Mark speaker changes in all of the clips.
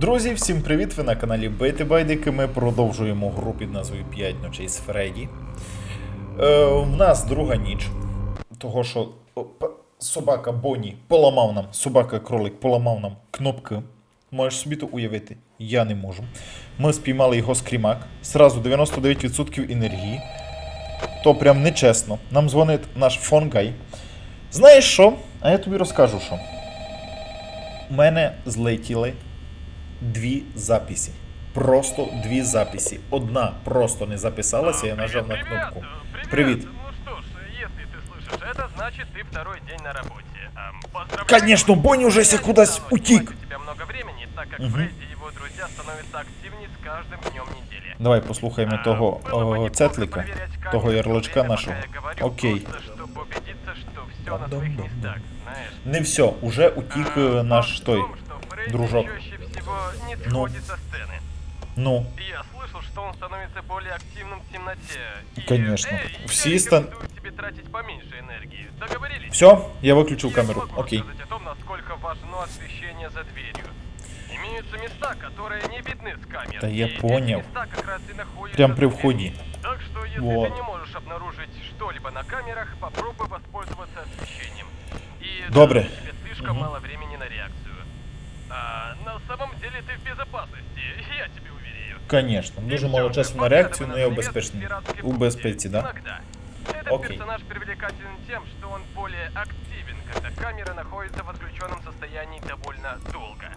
Speaker 1: Друзі, всім привіт! Ви на каналі Бейти Байдики. Ми продовжуємо гру під назвою 5 ночей з Фредді. Е, в нас друга ніч. Того, що собака Бонні поламав нам, собака-кролик поламав нам кнопки. Можеш собі то уявити, я не можу. Ми спіймали його скрімак. Сразу 99% енергії. То прям нечесно. Нам дзвонить наш фонгай. Знаєш що? А я тобі розкажу, що. У мене злетіли дві записи. Просто дві записи. Одна просто не записалася, я нажав на
Speaker 2: Привет,
Speaker 1: кнопку.
Speaker 2: Привет.
Speaker 1: Привет.
Speaker 2: Ну что ж, если ты слышишь это, значит ты второй день на работе. Ам, поздравляю.
Speaker 1: Конечно, Бонни уже ся кудась утік.
Speaker 2: У тебя много времени, так как
Speaker 1: Мгм.
Speaker 2: Фредди и его друзья становятся активнее с каждым днем недели.
Speaker 1: Давай послухаємо
Speaker 2: А,
Speaker 1: того
Speaker 2: было бы
Speaker 1: о,
Speaker 2: неплохо
Speaker 1: цетлика,
Speaker 2: проверять камеры
Speaker 1: того
Speaker 2: в то
Speaker 1: ярличка
Speaker 2: время,
Speaker 1: нашого.
Speaker 2: пока я говорю,
Speaker 1: Окей.
Speaker 2: просто чтобы убедиться, что все на своих
Speaker 1: Дам-дам-дам-дам.
Speaker 2: местах, знаешь.
Speaker 1: Не все, уже утік
Speaker 2: А,
Speaker 1: е,
Speaker 2: факт
Speaker 1: наш
Speaker 2: в
Speaker 1: той.
Speaker 2: том, что Фредди
Speaker 1: дружок.
Speaker 2: чаще всего не
Speaker 1: Ну.
Speaker 2: сходит со сцены.
Speaker 1: Ну,
Speaker 2: Я слышал, что он становится более активным в темноте. И,
Speaker 1: Конечно.
Speaker 2: Эй,
Speaker 1: Все
Speaker 2: я
Speaker 1: стан-
Speaker 2: тебе тратить поменьше энергии. Договорились?
Speaker 1: все, я виключив
Speaker 2: Я
Speaker 1: камеру. Окей.
Speaker 2: о том, насколько важно освещение за дверью. Имеются места, которые не видны с камер.
Speaker 1: Да я понял.
Speaker 2: места как раз и находятся
Speaker 1: Прям при входе.
Speaker 2: Так что, если
Speaker 1: Вот.
Speaker 2: ты не можешь обнаружить что-либо на камерах, попробуй воспользоваться освещением. И
Speaker 1: Добре.
Speaker 2: да, у тебя слишком
Speaker 1: Мгм.
Speaker 2: мало времени на реакцию. А на самом деле ты в безопасности, я тебе уверяю.
Speaker 1: Конечно, дуже мало часу на реакцію, але я у безпечній. У безпеці, да?
Speaker 2: Иногда. Этот
Speaker 1: Окей.
Speaker 2: персонаж привлекателен тем, что он более активен, когда камера находится в отключенном состоянии довольно долго.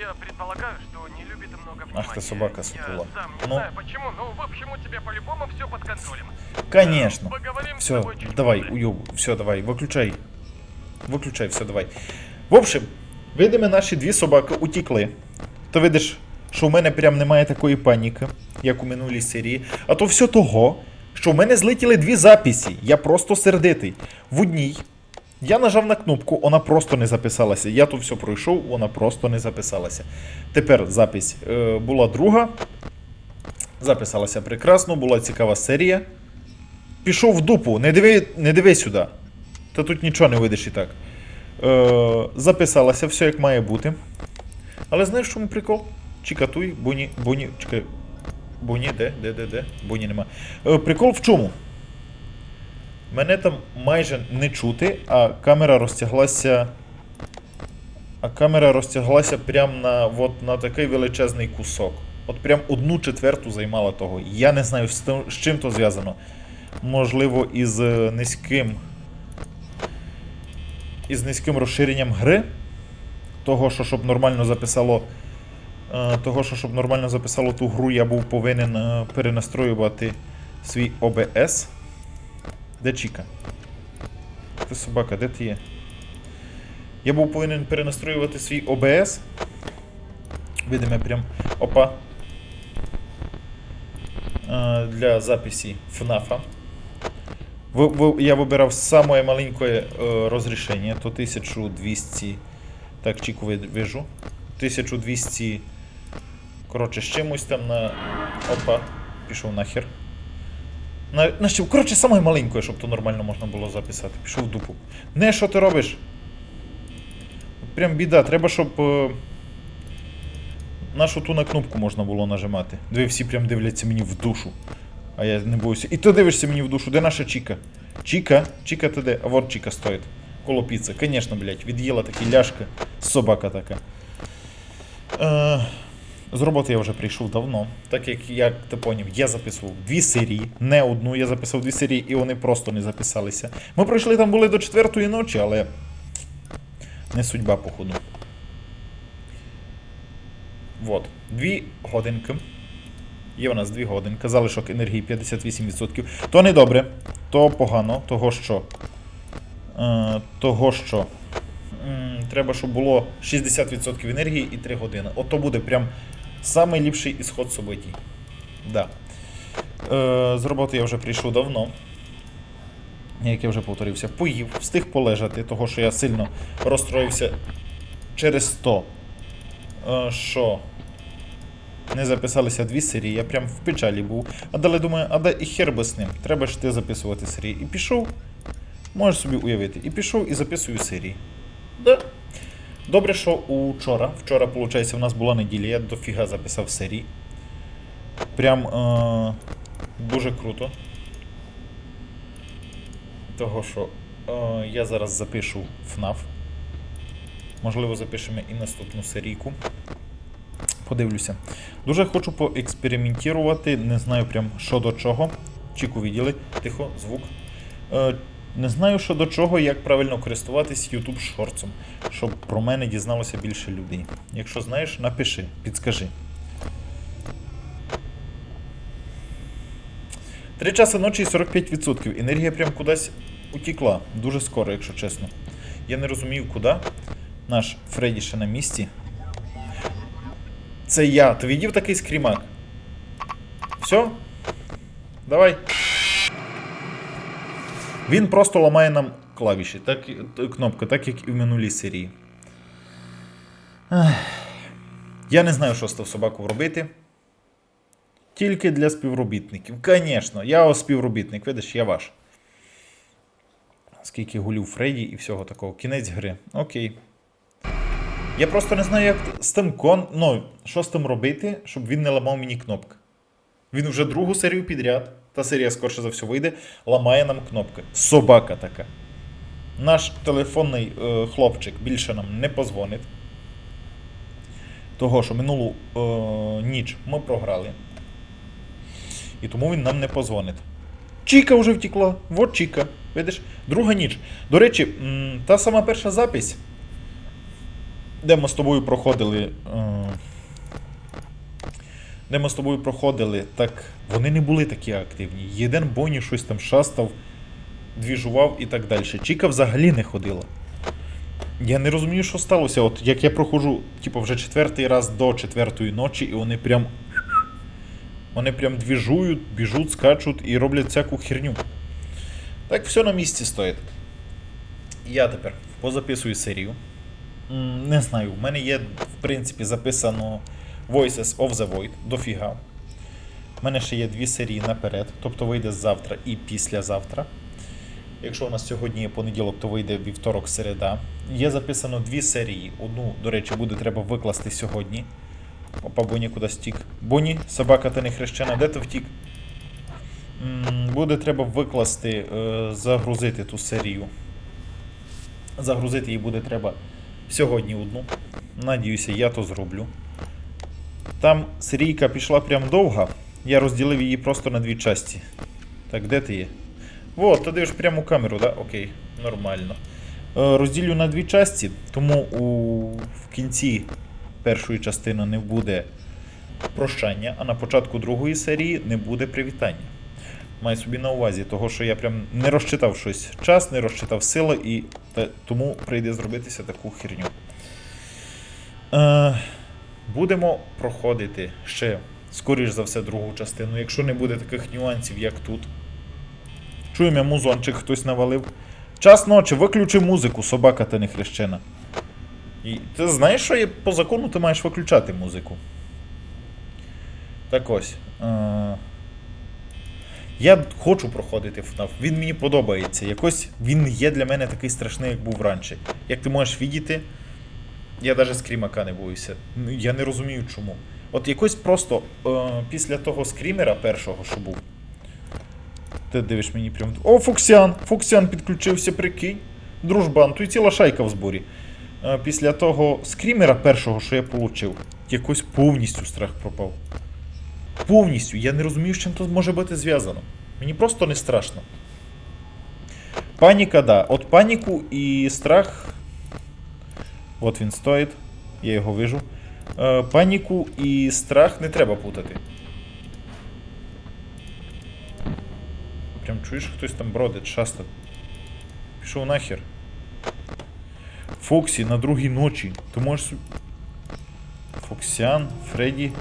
Speaker 2: Я предполагаю, что не любит много внимания.
Speaker 1: Ах ты собака сутула.
Speaker 2: Я сам не
Speaker 1: Ну.
Speaker 2: знаю почему, но в общем у тебя по-любому все под контролем.
Speaker 1: Конечно.
Speaker 2: Поговорим с
Speaker 1: Все,
Speaker 2: тобой чуть
Speaker 1: давай,
Speaker 2: позже.
Speaker 1: уйобу. Все, давай, виключай. Виключай, все, давай. В общем, видимо, наші дві собаки утікли. Ти видиш, що в мене прям немає такої паніки, як у минулій серії. А то все того, що в мене злетіли дві записи. Я просто сердитий. В одній я нажав на кнопку, вона просто не записалася. Я тут все пройшов, вона просто не записалася. Тепер запись е, була друга. Записалася прекрасно, була цікава серія. Пішов в дупу, не диви, не диви сюди. Та тут нічого не видиш і так. Е, записалася, все як має бути. Але знаєш, чому прикол? Чікатуй, буні, буні, чекай. Буні, де, де, де, де? Буні нема. Е, прикол в чому? Мене там майже не чути, а камера розтяглася. А камера розтяглася прямо на, от, на такий величезний кусок. От прям одну четверту займала того. Я не знаю, з чим то зв'язано. Можливо, із е, низьким. Із низьким розширенням гри. Того, що щоб нормально записало. е, Того, що щоб нормально записало ту гру, я був повинен е, перенастроювати свій OBS. Де Чіка? Ти собака, де ти є? Я був повинен перенастроювати свій OBS. Видимо, прям. Опа. Е, Для записі FNAF. Я вибирав саме маленьке е, розрішення, то 1200. Так, чіку ви- вижу. 1200. Коротше, з чимось там на. Опа, пішов нахер. На, на що, коротше, саме маленьке, щоб то нормально можна було записати. Пішов в дупу. Не, що ти робиш? Прям біда, треба, щоб. Е, нашу ту на кнопку можна було нажимати. Дві всі прям дивляться мені в душу. А я не боюся. І ти дивишся мені в душу, де наша Чіка? Чіка? Чіка ти де? А вот Чіка стоїть. Коло піци. Конечно, блядь, від'їла такі ляшки. Собака така. Е, з роботи я вже прийшов давно. Так як, як ти поняв, я записував дві серії, не одну, я записав дві серії, і вони просто не записалися. Ми пройшли там були до четвертої ночі, але не судьба, походу. Вот. Дві годинки. Є у нас дві годинки, залишок енергії 58%. То не добре, то погано, того що. Е, того що. треба, щоб було 60% енергії і 3 години. Ото буде прям найліпший ісход событій. Да. Е, з роботи я вже прийшов давно. Як я вже повторився, поїв, встиг полежати, того що я сильно розстроївся через то, е, що не записалися дві серії, я прям в печалі був. А далі думаю, а де і хер би з ним. Треба ж ти записувати серії. І пішов, можеш собі уявити, і пішов і записую серії. Да. Добре, що учора, вчора, виходить, у нас була неділя, я дофіга записав серії. Прям е- дуже круто. Того, що е- я зараз запишу FNAF. Можливо, запишемо і наступну серійку. Подивлюся. Дуже хочу поекспериментувати, не знаю прям що до чого. Чіку відділи, тихо, звук. Е, не знаю, що до чого, як правильно користуватись YouTube шорцом, щоб про мене дізналося більше людей. Якщо знаєш, напиши, підскажи. Три часи ночі і 45%. Енергія прям кудись утікла. Дуже скоро, якщо чесно. Я не розумію, куди. Наш Фредді ще на місці. Це я. Ти видів такий скрімак? Все? Давай. Він просто ламає нам клавіші, так, кнопки, так як і в минулій серії. Я не знаю, що з тим собаку робити. Тільки для співробітників. Звісно, я ось співробітник, видиш, я ваш. Скільки гулів Фредді і всього такого. Кінець гри. Окей. Я просто не знаю, як з тим кон. Ну, що з тим робити, щоб він не ламав мені кнопки. Він вже другу серію підряд, та серія скорше за все вийде, ламає нам кнопки. Собака така. Наш телефонний е, хлопчик більше нам не позвонить. Того, що минулу е, ніч ми програли. І тому він нам не позвонить. Чіка вже втекла. Вот Чіка. Видиш? Друга ніч. До речі, та сама перша запись, де ми з тобою проходили. Е, де ми з тобою проходили, так вони не були такі активні. Єден Боні щось там шастав, двіжував і так далі. Чіка взагалі не ходила. Я не розумію, що сталося. От як я проходжу, типу, вже четвертий раз до четвертої ночі, і вони прям. Вони прям двіжують, біжуть, скачуть і роблять всяку херню. Так все на місці стоїть. Я тепер позаписую серію. Не знаю, в мене є, в принципі, записано Voices of the Void дофіга. У мене ще є дві серії наперед, тобто вийде завтра і післязавтра. Якщо у нас сьогодні є понеділок, то вийде вівторок, середа. Є записано дві серії. Одну, до речі, буде треба викласти сьогодні. Опа, Боні кудись втік. Боні, собака ти не хрещена, де ти втік? Буде треба викласти, е, загрузити ту серію. Загрузити її буде треба сьогодні одну. Надіюся, я то зроблю. Там серійка пішла прям довга. Я розділив її просто на дві часті. Так, де ти є? Вот, ти дивиш прямо камеру, да? Окей, нормально. Е, розділю на дві часті, тому у, в кінці першої частини не буде прощання, а на початку другої серії не буде привітання. Маю собі на увазі, того, що я прям не розчитав щось час, не розчитав сили, і тому прийде зробитися таку херню. Е, будемо проходити ще, скоріш за все, другу частину, якщо не буде таких нюансів, як тут. Чуємо, музончик хтось навалив. Час ночі, виключи музику, собака ти не хрещена. І ти знаєш, що по закону ти маєш виключати музику. Так ось. Е- я хочу проходити FNAF. Він мені подобається. Якось він є для мене такий страшний, як був раніше. Як ти можеш видіти, я навіть скрімака не боюся. Ну, Я не розумію чому. От якось просто е, після того скрімера першого, що був. Ти дивиш мені прям. О, Фуксян! Фуксян підключився, прикинь. Дружбан, тут і ціла шайка в зборі. Е, Після того скрімера першого, що я отримав, якось повністю страх пропав. Повністю. Я не розумію, з чим тут може бути зв'язано. Мені просто не страшно. Паніка, да. От паніку і страх. От він стоїть. Я його вижу. Е, паніку і страх не треба путати. Прям чуєш, хтось там бродить, шастать. Пішов нахер. Фоксі на другій ночі. Ти можеш. Фоксян, Фредді.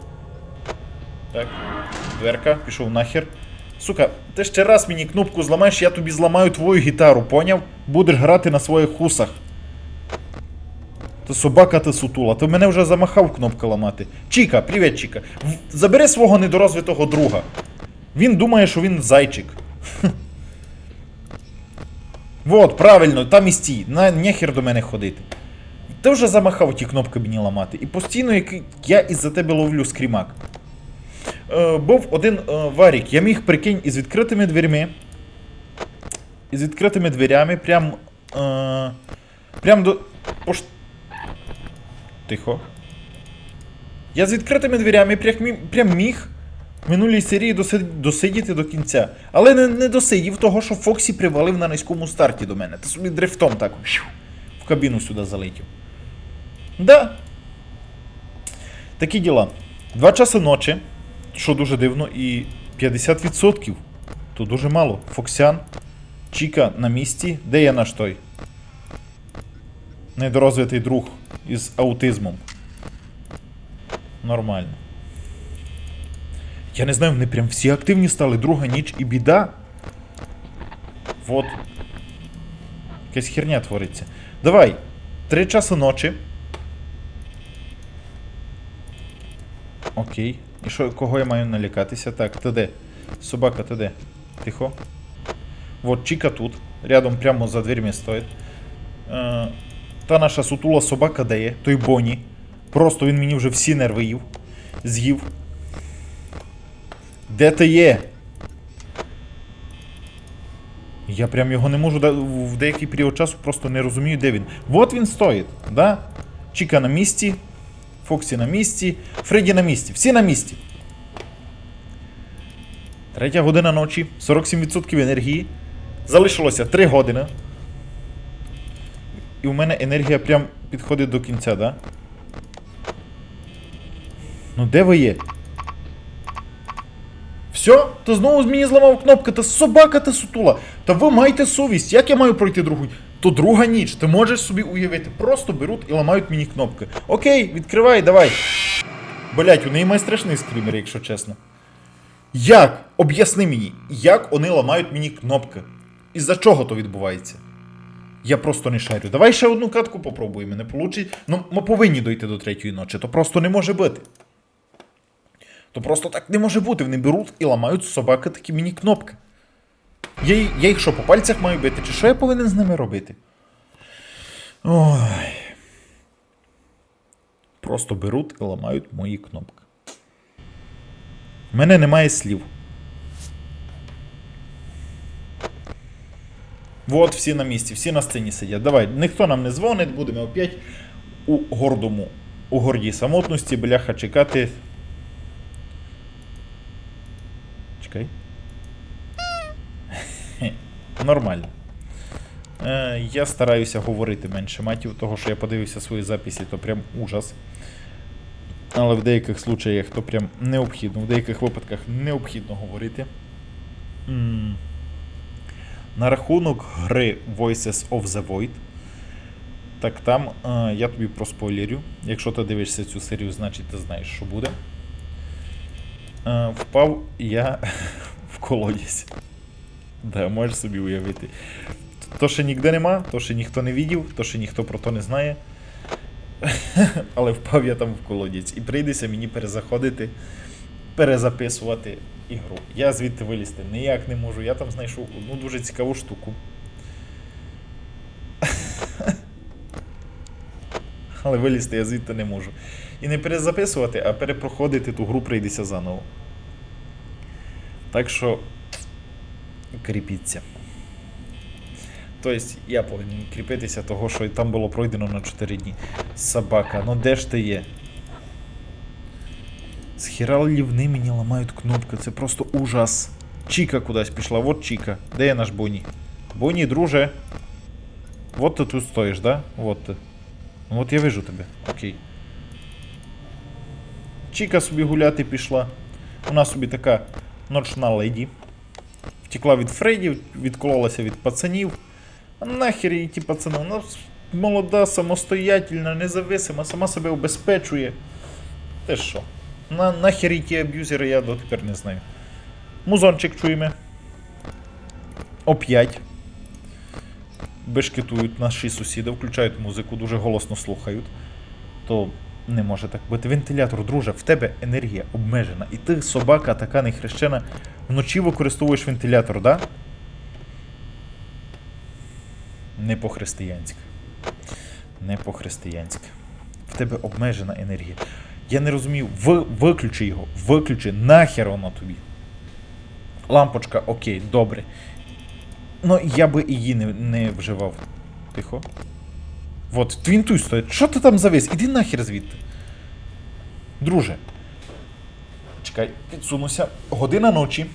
Speaker 1: Так. Дверка, пішов нахер. Сука, ти ще раз мені кнопку зламаєш, я тобі зламаю твою гітару, поняв? Будеш грати на своїх хусах. Ти собака ти сутула, ти мене вже замахав кнопку ламати. Чіка, привіт, Чіка. Забери свого недорозвитого друга. Він думає, що він зайчик. Вот, правильно, там і стій. Нехер до мене ходити. Ти вже замахав ті кнопки мені ламати. І постійно я із-за тебе ловлю скрімак. Е, був один е, варік. Я міг прикинь із відкритими дверми. Із відкритими дверями прям. Е, прям до. Пош... Тихо. Я з відкритими дверями прям, прям міг в минулій серії досидіти до кінця. Але не, не досидів того, що Фоксі привалив на низькому старті до мене. Та собі дрифтом так в кабіну сюди залетів. Да. Такі діла. Два часи ночі, що дуже дивно, і 50%. То дуже мало. Фоксян, Чіка на місці. Де є наш той? Недорозвитий друг із аутизмом. Нормально. Я не знаю, вони прям всі активні стали. Друга ніч і біда. Вот. Якась херня твориться. Давай. Три часи ночі. Окей. І що, кого я маю налякатися? Так, ти де? Собака, ти де? Тихо. Вот Чіка тут. Рядом прямо за дверьми стоїть. Е, та наша сутула собака де є, той Бонні. Просто він мені вже всі нерви їв. З'їв. Де ти є? Я прям його не можу в деякий період часу просто не розумію, де він. Вот він стоїть, да? Чіка на місці, Фоксі на місці, Фредді на місці. Всі на місці. Третя година ночі, 47% енергії. Залишилося 3 години. І у мене енергія прям підходить до кінця, да? Ну де ви є? Все? Ти знову мені зламав кнопку, та собака та сутула. Та ви маєте совість. Як я маю пройти другу? То друга ніч, ти можеш собі уявити. Просто беруть і ламають мені кнопки. Окей, відкривай, давай. Блять, у неї майстрашний скрімер, якщо чесно. Як? Об'ясни мені, як вони ламають мені кнопки? Із-за чого то відбувається? Я просто не шарю. Давай ще одну катку попробуємо. Не получить. Ну, ми повинні дойти до третьої ночі. То просто не може бути. То просто так не може бути. Вони беруть і ламають собаки такі міні-кнопки. Я, я їх що, по пальцях маю бити? Чи що я повинен з ними робити? Ой. Просто беруть і ламають мої кнопки. У мене немає слів. Вот всі на місці, всі на сцені сидять. Давай, ніхто нам не дзвонить, будемо опять у гордому, у гордій самотності, бляха, чекати. Чекай. Нормально. Е, я стараюся говорити менше матів, того що я подивився свої записи, то прям ужас. Але в деяких случаях то прям необхідно, в деяких випадках необхідно говорити. М. На рахунок гри Voices of the Void. Так там е, я тобі проспойлерю. Якщо ти дивишся цю серію, значить ти знаєш, що буде. Е, впав я в колодязь. Да, можеш собі уявити. То, що ніде нема, то, що ніхто не видів, то, що ніхто про то не знає. Але впав я там в колодязь. І прийдеться мені перезаходити, перезаписувати ігру. Я звідти вилізти ніяк не можу. Я там знайшов одну дуже цікаву штуку. Але вилізти я звідти не можу. І не перезаписувати, а перепроходити ту гру прийдеться заново. Так що. Кріпіться. Тобто я повинен кріпитися того, що там було пройдено на 4 дні. Собака, ну де ж ти є? Схіра лівни мені ламають кнопки, це просто ужас. Чіка кудись пішла, от Чіка. Де є наш Бонні? Бонні, друже. Вот ти тут стоїш, да? Вот ти. Ну от я вижу тебе. Окей. Чіка собі гуляти пішла. Вона собі така ночна леді. Втекла від Фредді, відкололася від пацанів. А нахер їй ті пацани? Вона молода, самостоятельна, независима, сама себе обезпечує. Те що? На, нахер ті аб'юзери, я дотепер не знаю. Музончик чуємо. Оп'ять. Бешкетують наші сусіди, включають музику, дуже голосно слухають. То не може так бути. Вентилятор, друже, в тебе енергія обмежена. І ти, собака, така нехрещена, вночі використовуєш вентилятор, да? Не по-християнськи. Не по-християнськи. В тебе обмежена енергія. Я не розумію. В, виключи його. Виключи. Нахер воно тобі. Лампочка, окей, добре. Ну, я би її не, не вживав. Тихо. Вот, твінтуй стоїть. Що ти там завис? Іди нахер звідти. Друже. Чекай, підсунуся. Година ночі.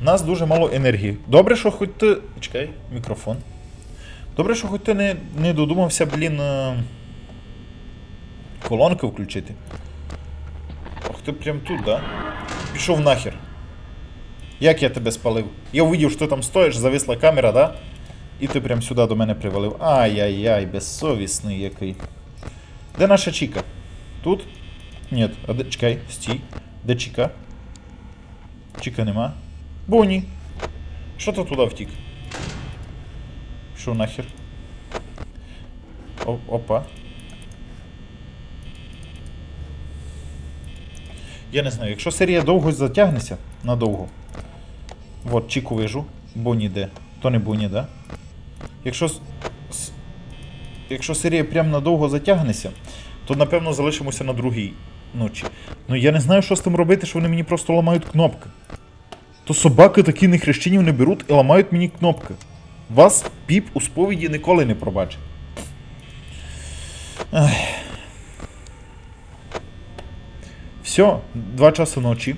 Speaker 1: У нас дуже мало енергії. Добре, що хоч ти. Чекай, мікрофон. Добре, що хоч ти не, не додумався, блін. е, Колонки включити. Ох, ти прям тут, да? Пішов нахер. Як я тебе спалив? Я увидів, що ти там стоїш, зависла камера, да? І ти прям сюди до мене привалив. Ай-яй-яй, безсовісний який. Де наша Чіка? Тут? Ні, а де. Чекай, стій. Де Чіка? Чіка нема. Боні. Що ти туди втік? Що нахер? О, опа. Я не знаю, якщо серія довго затягнеться, надовго. Вот, Чіку вижу. Боні де. То не Боні, да? Якщо. с- Якщо серія прям надовго затягнеться, то напевно залишимося на другій ночі. Ну я не знаю, що з тим робити, що вони мені просто ламають кнопки. То собаки такі не хрещенів не беруть і ламають мені кнопки. Вас піп у сповіді ніколи не пробачить. Все, 2 часи ночі.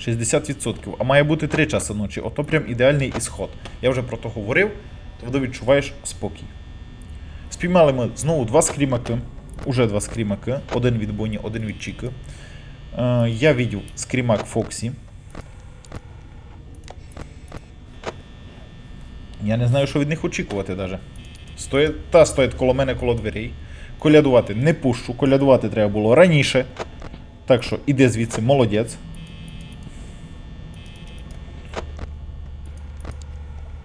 Speaker 1: 60%. А має бути 3 часи ночі. Ото прям ідеальний ісход. Я вже про то говорив, тобто відчуваєш спокій. Спіймали ми знову два скрімаки. Уже два скрімаки. Один від Боні, один від Чіки. Е, я відділ скрімак Фоксі. Я не знаю, що від них очікувати даже. Стоїть, та стоїть коло мене коло дверей. Колядувати не пущу, колядувати треба було раніше. Так що іди звідси, молодець.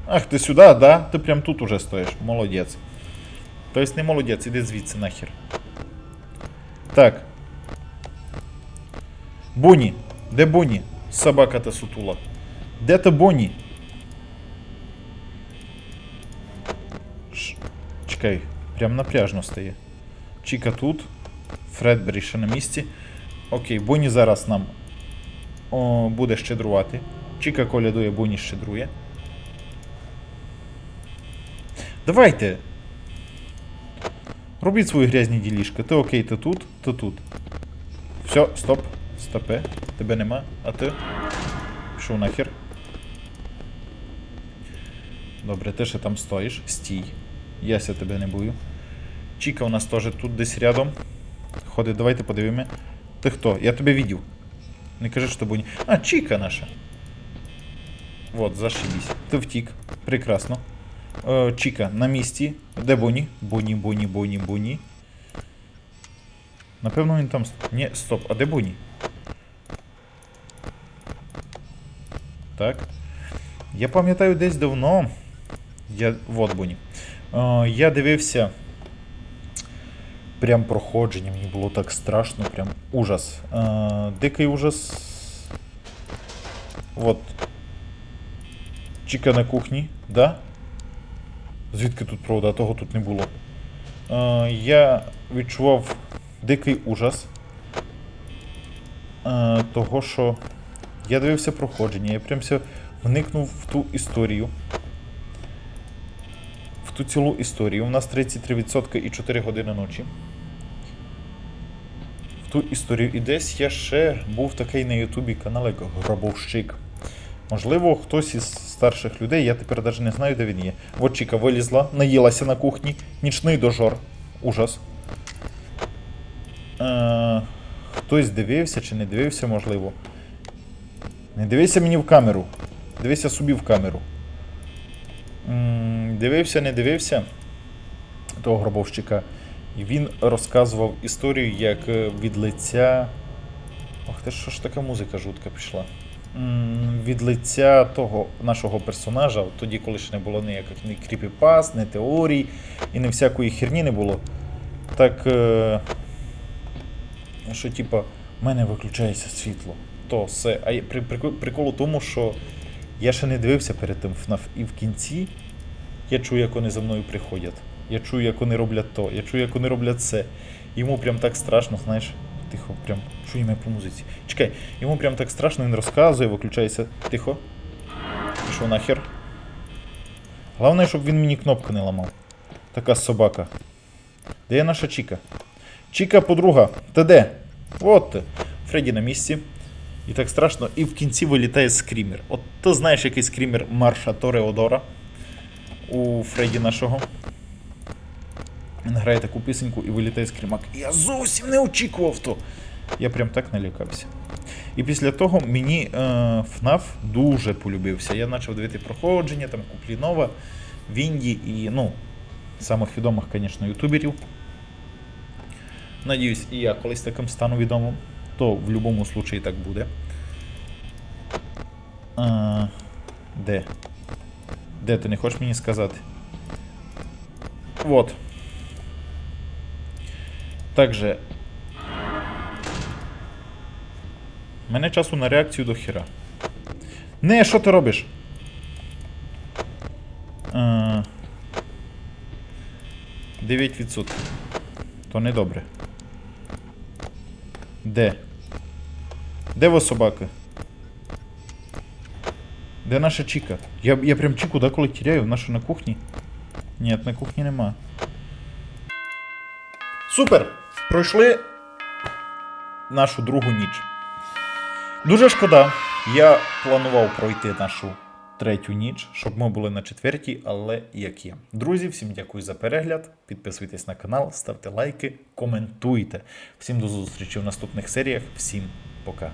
Speaker 1: Ах, ти сюди, да? Ти прям тут уже стоїш. Молодець. Тобто не молодець, іди звідси нахер. Так. Буні. Де Буні? Собака та сутула. Де ти Буні? Ш- Чекай, прям напряжно стає. Чіка тут. Фредбері ще на місці. Окей, Буні зараз нам о, буде щедрувати. Чіка колядує, Буні щедрує. Давайте. Робіть свої грязні ділішки. Ти окей, ти тут, ти тут. Все, стоп. Стопе. Тебе нема, а ти? Пішов нахер. Добре, ти ще там стоїш. Стій. Яся тебе не бою. Чіка у нас теж тут десь рядом. Ходить, давайте подивимо. Ти хто? Я тебе видів. Не кажи, що тобі. А, Чіка наша. Вот, зашибісь. Ти втік. Прекрасно. Е, Чіка на місці. Де Боні? Боні, Боні, Боні, Боні. Напевно, він там. Ні, стоп, а де Боні? Так. Я пам'ятаю десь давно. Я. Вот Боні. Е, я дивився. Прям проходження, мені було так страшно, прям ужас. Е, дикий ужас. Вот. Чіка на кухні, да? Звідки тут провода? Того тут не було. Е, я відчував дикий ужас. Е, того, що я дивився проходження, я прям вникнув в ту історію. В ту цілу історію. У нас 33% і 4 години ночі. В ту історію. І десь я ще був такий на Ютубі канал, як Гробовщик. Можливо, хтось із старших людей, я тепер навіть не знаю, де він є. От Чіка вилізла, наїлася на кухні, нічний дожор. Ужас. Е, хтось дивився чи не дивився, можливо. Не дивися мені в камеру. Дивися собі в камеру. М, Дивився, не дивився того гробовщика. І він розказував історію, як е, від лиця. Ох, ти що ж така музика жутка пішла. Від лиця того нашого персонажа, тоді, коли ще не було ніяких ні кріпіпас, ні теорій, і не всякої херні не було. Так. Е... Що, типа, в мене виключається світло. То все. А при, прикол, у тому, що я ще не дивився перед тим FNAF, і в кінці я чую, як вони за мною приходять. Я чую, як вони роблять то, я чую, як вони роблять це. Йому прям так страшно, знаєш. Тихо, прям чуємо по музиці. Чекай, йому прям так страшно, він розказує, виключається. Тихо. Пішов нахер. Головне, щоб він мені кнопку не ламав. Така собака. Де є наша Чіка? Чіка, подруга, ти де? От ти. Фредді на місці. І так страшно. І в кінці вилітає скрімер. От ти знаєш, який скрімер Марша Тореодора у Фредді нашого. Він грає таку пісеньку і вилітає скрімак. Я зовсім не очікував то. Я прям так налякався. І після того мені е, FNAF дуже полюбився. Я почав дивити проходження, там Куплінова, Вінді і, ну, самих відомих, звісно, ютуберів. Надіюсь, і я колись таким стану відомим, то в будь-якому случаї так буде. А, де? Де ти не хочеш мені сказати? Вот. Также. Мене часу на реакцію до хіра. Не, що ти робиш? А, 9%. То не добре. Де? Де ви собаки? Де наша Чіка? Я, я прям Чіку деколи тіряю, наша на кухні. Ні, на кухні нема. Супер! Пройшли нашу другу ніч. Дуже шкода. Я планував пройти нашу третю ніч, щоб ми були на четвертій, але як є. Друзі, всім дякую за перегляд. Підписуйтесь на канал, ставте лайки, коментуйте. Всім до зустрічі в наступних серіях. Всім пока.